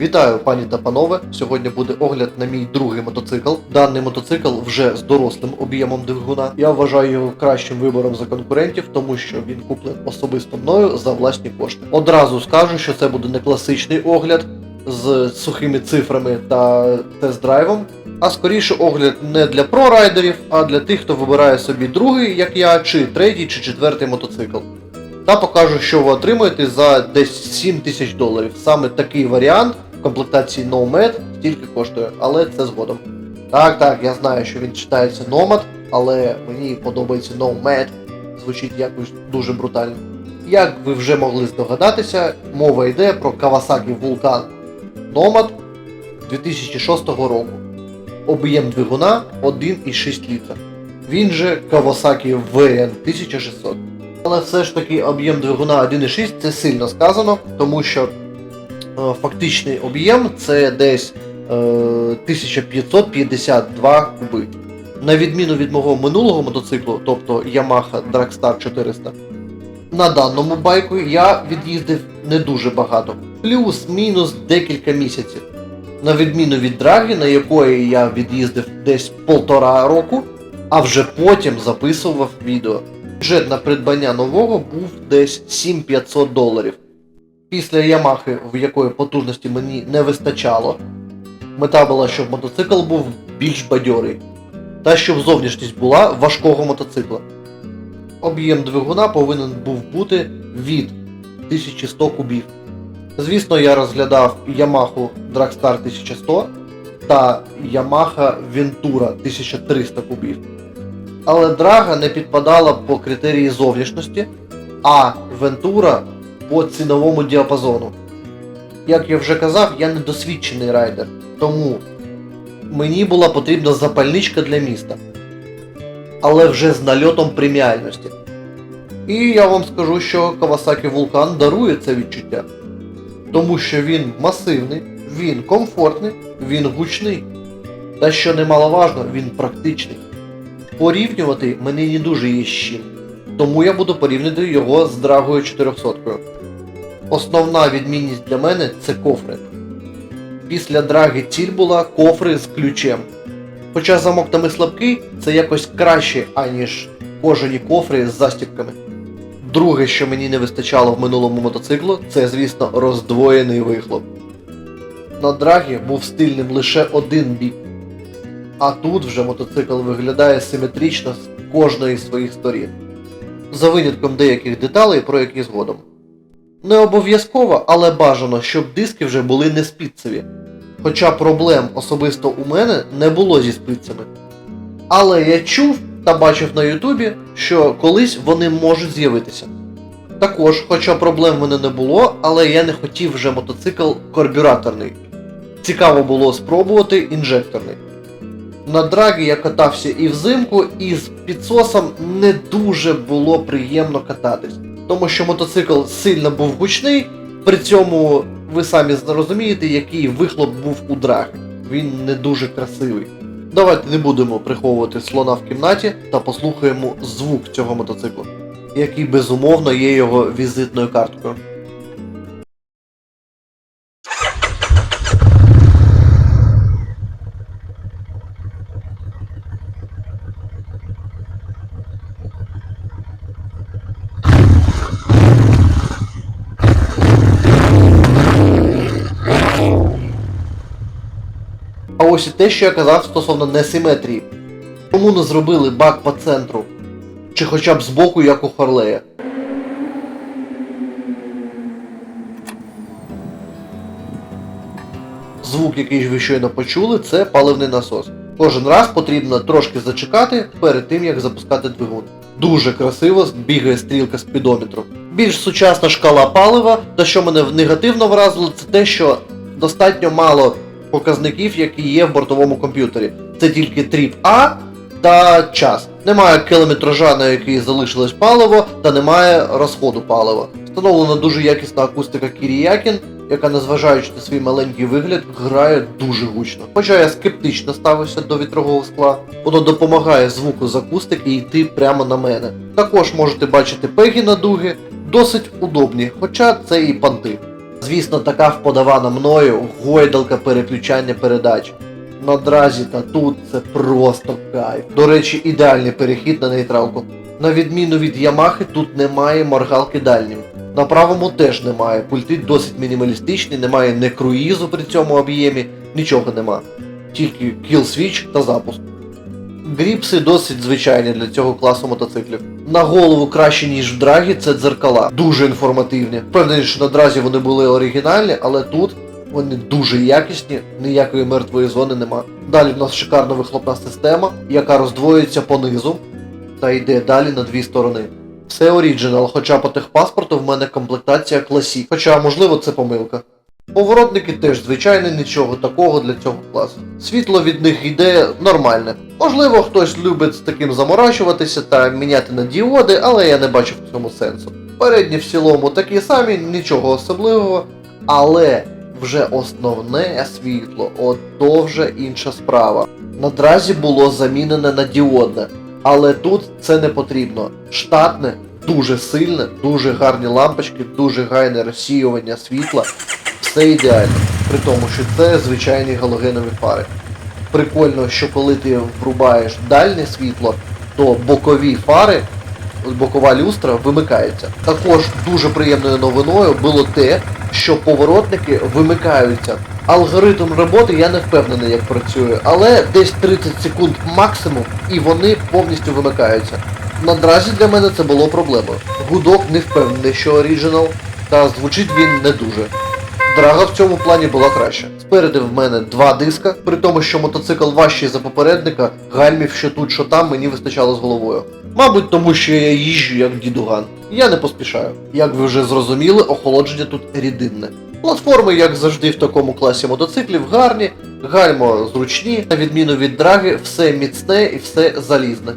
Вітаю, пані та панове. Сьогодні буде огляд на мій другий мотоцикл. Даний мотоцикл вже з дорослим об'ємом двигуна. Я вважаю його кращим вибором за конкурентів, тому що він куплений особисто мною за власні кошти. Одразу скажу, що це буде не класичний огляд з сухими цифрами та тест-драйвом, а скоріше огляд не для прорайдерів, а для тих, хто вибирає собі другий, як я, чи третій, чи четвертий мотоцикл. Та покажу, що ви отримаєте за десь 7 тисяч доларів. Саме такий варіант комплектації Nomad стільки коштує, але це згодом. Так, так, я знаю, що він читається Nomad, але мені подобається Nomad. Звучить якось дуже брутально. Як ви вже могли здогадатися, мова йде про Kawasaki Vulcan Nomad 2006 року. Об'єм двигуна 1,6 літра. Він же Kawasaki VN 1600. Але все ж таки об'єм двигуна 1,6 це сильно сказано, тому що фактичний об'єм це десь е, 1552 куби. На відміну від мого минулого мотоциклу, тобто Yamaha Dragstar 400, на даному байку я від'їздив не дуже багато, плюс-мінус декілька місяців. На відміну від драги, на якої я від'їздив десь полтора року, а вже потім записував відео. Бюджет на придбання нового був десь 7500 доларів. Після Ямахи, в якої потужності мені не вистачало, мета була, щоб мотоцикл був більш бадьорий, та щоб зовнішність була важкого мотоцикла. Об'єм двигуна повинен був бути від 1100 кубів. Звісно, я розглядав Yamaha Dragstar 1100 та Yamaha Ventura 1300 кубів. Але драга не підпадала по критерії зовнішності, а Вентура по ціновому діапазону. Як я вже казав, я не досвідчений райдер, тому мені була потрібна запальничка для міста. Але вже з нальотом преміальності. І я вам скажу, що Kawasaki Vulcan дарує це відчуття. Тому що він масивний, він комфортний, він гучний. Та що немаловажно, він практичний. Порівнювати мені не дуже є з чим, тому я буду порівнювати його з Драгою 400. Основна відмінність для мене це кофри. Після драги ціль була кофри з ключем. Хоча замок там і слабкий, це якось краще, аніж кожані кофри з застібками. Друге, що мені не вистачало в минулому мотоциклу, це, звісно, роздвоєний вихлоп. На драгі був стильним лише один бік. А тут вже мотоцикл виглядає симетрично з кожної з своїх сторін. За винятком деяких деталей, про які згодом. Не обов'язково, але бажано, щоб диски вже були не спідцеві. Хоча проблем особисто у мене не було зі спицями. Але я чув та бачив на Ютубі, що колись вони можуть з'явитися. Також, хоча проблем в мене не було, але я не хотів вже мотоцикл карбюраторний. Цікаво було спробувати інжекторний. На драгі я катався і взимку, і з підсосом не дуже було приємно кататись. Тому що мотоцикл сильно був гучний, при цьому ви самі зрозумієте, який вихлоп був у драги. Він не дуже красивий. Давайте не будемо приховувати слона в кімнаті та послухаємо звук цього мотоциклу, який безумовно є його візитною карткою. Ось і те, що я казав стосовно несиметрії. Чому не зробили бак по центру? Чи хоча б збоку, як у Харлея? Звук, який ви щойно почули, це паливний насос. Кожен раз потрібно трошки зачекати перед тим, як запускати двигун. Дуже красиво бігає стрілка спідометру. Більш сучасна шкала палива, та що мене негативно вразило, це те, що достатньо мало показників, які є в бортовому комп'ютері. Це тільки тріп А та час. Немає кілометража, на який залишилось паливо, та немає розходу палива. Встановлена дуже якісна акустика Кіріякін, яка, незважаючи на свій маленький вигляд, грає дуже гучно. Хоча я скептично ставився до вітрового скла, воно допомагає звуку з акустики йти прямо на мене. Також можете бачити пегі на дуги, досить удобні, хоча це і панти. Звісно, така вподавана мною гойдалка переключання передач. На дразі та тут це просто кайф. До речі, ідеальний перехід на нейтралку. На відміну від Ямахи, тут немає моргалки дальнім. На правому теж немає. Пульти досить мінімалістичні, немає не круїзу при цьому об'ємі, нічого нема. Тільки кіл свіч та запуск. Гріпси досить звичайні для цього класу мотоциклів. На голову краще, ніж в драгі, це дзеркала. Дуже інформативні. Впевнений, що на дразі вони були оригінальні, але тут вони дуже якісні, ніякої мертвої зони нема. Далі в нас шикарна вихлопна система, яка роздвоюється понизу та йде далі на дві сторони. Все оріджинал, хоча по техпаспорту в мене комплектація класік. Хоча, можливо, це помилка. Поворотники теж звичайно нічого такого для цього класу. Світло від них йде нормальне. Можливо, хтось любить з таким заморачуватися та міняти на діоди, але я не бачу в цьому сенсу. Передні в цілому такі самі, нічого особливого, але вже основне світло, от то вже інша справа. На дразі було замінене на діодне, але тут це не потрібно. Штатне, дуже сильне, дуже гарні лампочки, дуже гайне розсіювання світла. Все ідеально, при тому, що це звичайні галогенові фари. Прикольно, що коли ти врубаєш дальнє світло, то бокові фари, бокова люстра вимикається. Також дуже приємною новиною було те, що поворотники вимикаються. Алгоритм роботи я не впевнений, як працює, але десь 30 секунд максимум, і вони повністю вимикаються. На дразі для мене це було проблемою. Гудок не впевнений, що оригінал, та звучить він не дуже. Драга в цьому плані була краще. Спереду в мене два диска, при тому, що мотоцикл важчий за попередника, гальмів що тут, що там мені вистачало з головою. Мабуть, тому що я їжджу як дідуган. Я не поспішаю. Як ви вже зрозуміли, охолодження тут рідинне. Платформи, як завжди в такому класі мотоциклів, гарні, гальмо зручні, на відміну від драги, все міцне і все залізне.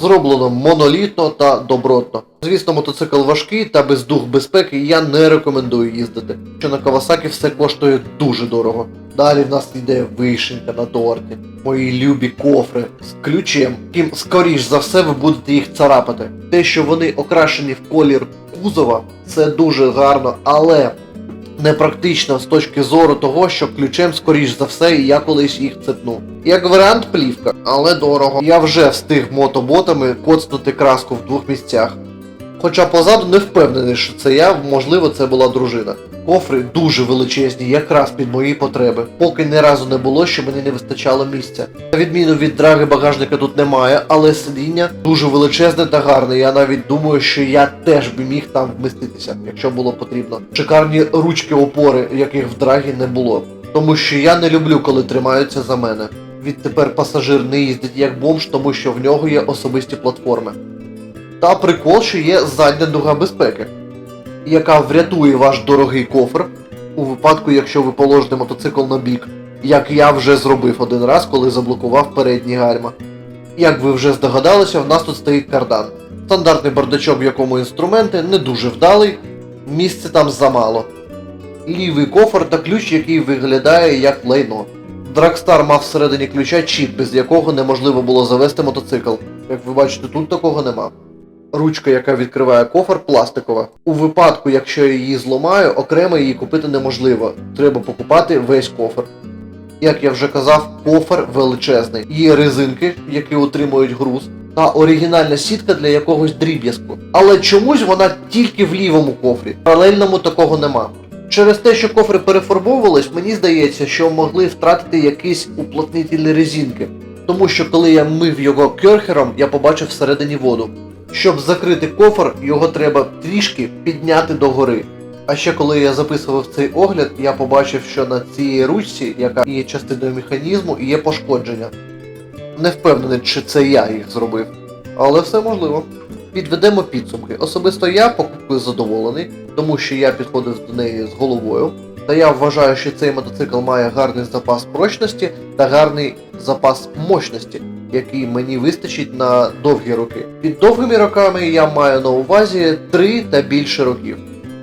Зроблено монолітно та добротно. Звісно, мотоцикл важкий та без дух безпеки я не рекомендую їздити, що на Кавасакі все коштує дуже дорого. Далі в нас йде вишенька на торті, мої любі кофри з ключем, ким скоріш за все ви будете їх царапати. Те, що вони окрашені в колір кузова, це дуже гарно, але непрактично з точки зору того, що ключем, скоріш за все, я колись їх цепну. Як варіант плівка, але дорого. Я вже встиг мотоботами коцнути краску в двох місцях. Хоча позаду не впевнений, що це я, можливо, це була дружина. Кофри дуже величезні, якраз під мої потреби. Поки ні разу не було, що мені не вистачало місця. На відміну від драги багажника тут немає, але сидіння дуже величезне та гарне. Я навіть думаю, що я теж би міг там вміститися, якщо було потрібно. Шикарні ручки опори, яких в драгі не було. Тому що я не люблю, коли тримаються за мене. Відтепер пасажир не їздить як бомж, тому що в нього є особисті платформи. Та прикол, що є задня дуга безпеки, яка врятує ваш дорогий кофр у випадку, якщо ви положите мотоцикл на бік, як я вже зробив один раз, коли заблокував передні гальма. Як ви вже здогадалися, в нас тут стоїть кардан. Стандартний бардачок, в якому інструменти, не дуже вдалий, місця там замало. Лівий кофр та ключ, який виглядає як лайно. Драгстар мав всередині ключа чіп, без якого неможливо було завести мотоцикл. Як ви бачите, тут такого нема. Ручка, яка відкриває кофр, пластикова. У випадку, якщо я її зламаю, окремо її купити неможливо. Треба покупати весь кофр. Як я вже казав, кофр величезний. Є резинки, які утримують груз, та оригінальна сітка для якогось дріб'язку. Але чомусь вона тільки в лівому кофрі. Паралельному такого нема. Через те, що кофри перефарбовувались, мені здається, що могли втратити якісь уплотнительні резинки. Тому що коли я мив його керхером, я побачив всередині воду. Щоб закрити кофр, його треба трішки підняти догори. А ще коли я записував цей огляд, я побачив, що на цій ручці, яка є частиною механізму, є пошкодження. Не впевнений, чи це я їх зробив, але все можливо. Підведемо підсумки. Особисто я покупкою задоволений, тому що я підходив до неї з головою. Та я вважаю, що цей мотоцикл має гарний запас прочності та гарний запас мощності, який мені вистачить на довгі роки. Під довгими роками я маю на увазі 3 та більше років.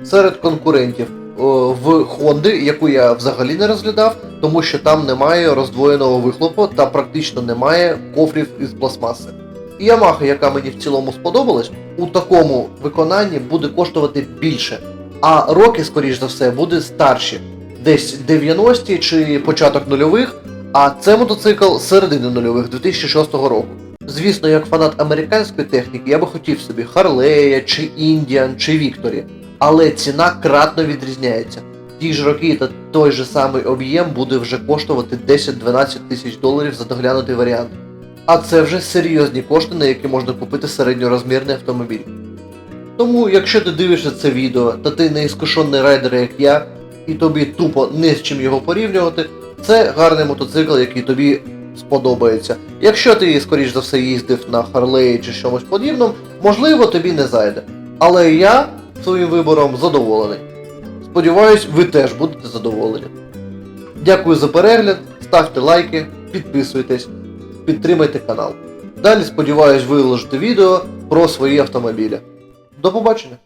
Серед конкурентів в Honda, яку я взагалі не розглядав, тому що там немає роздвоєного вихлопу та практично немає кофрів із пластмаси. І Yamaha, яка мені в цілому сподобалась, у такому виконанні буде коштувати більше. А роки, скоріш за все, будуть старші. Десь 90-ті чи початок нульових, а це мотоцикл середини нульових 2006 року. Звісно, як фанат американської техніки, я би хотів собі Харлея, чи Індіан, чи Вікторі, але ціна кратно відрізняється. Ті ж роки та той же самий об'єм буде вже коштувати 10-12 тисяч доларів за доглянутий варіант. А це вже серйозні кошти, на які можна купити середньорозмірний автомобіль. Тому, якщо ти дивишся це відео, та ти не іскушений райдер, як я, і тобі тупо не з чим його порівнювати, це гарний мотоцикл, який тобі сподобається. Якщо ти, скоріш за все, їздив на Харлеї чи чомусь подібному, можливо, тобі не зайде. Але я своїм вибором задоволений. Сподіваюсь, ви теж будете задоволені. Дякую за перегляд, ставте лайки, підписуйтесь, підтримайте канал. Далі сподіваюсь виложити відео про свої автомобілі. До побачення!